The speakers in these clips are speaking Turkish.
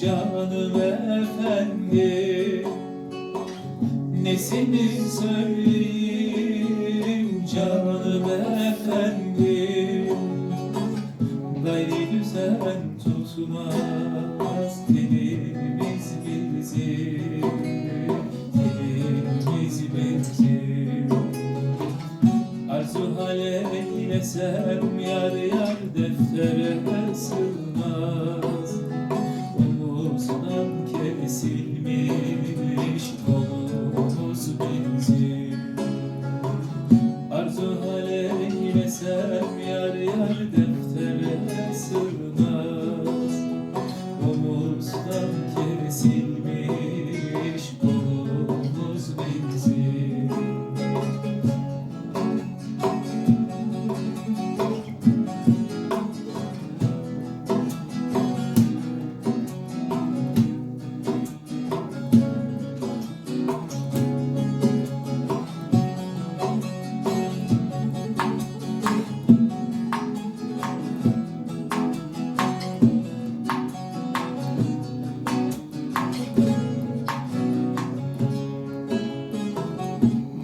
canım efendi Nesini söyleyeyim canım efendi Gayri düzen tutmaz dilimiz bizim Dilimiz bizim Arzu hale eylesem yar yar deftere sığmaz. Omuzdan kesilmiş kolumuz bizim Arzu hale eylesem yar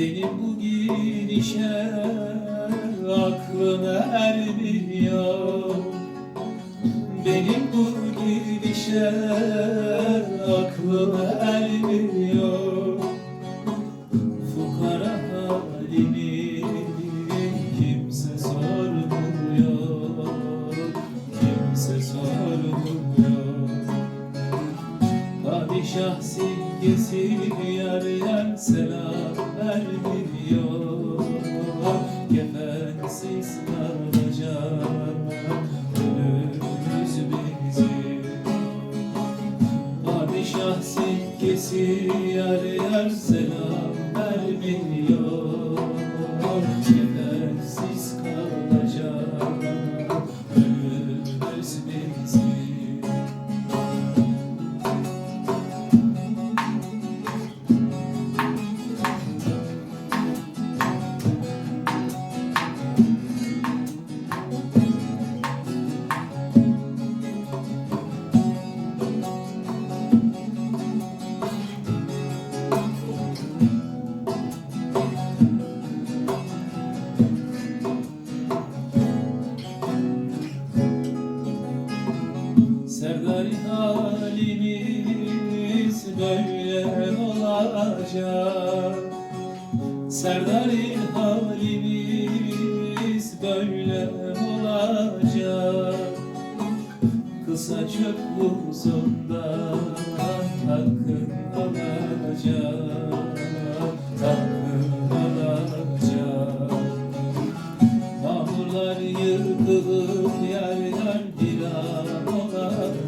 Benim bu gidişe aklım ermiyor. Benim bu gidişe aklım ermiyor. Fukara halimi kimse sormuyor. Kimse sormuyor Padişah silgesi yar yar selam vermiyor Kefensiz kalacak ölümümüz bizim Padişah silgesi yar yar selam vermiyor Serdari halimiz böyle olacak. Serdari halimiz böyle olacak. Kısa çöp uzundan hakkın olacak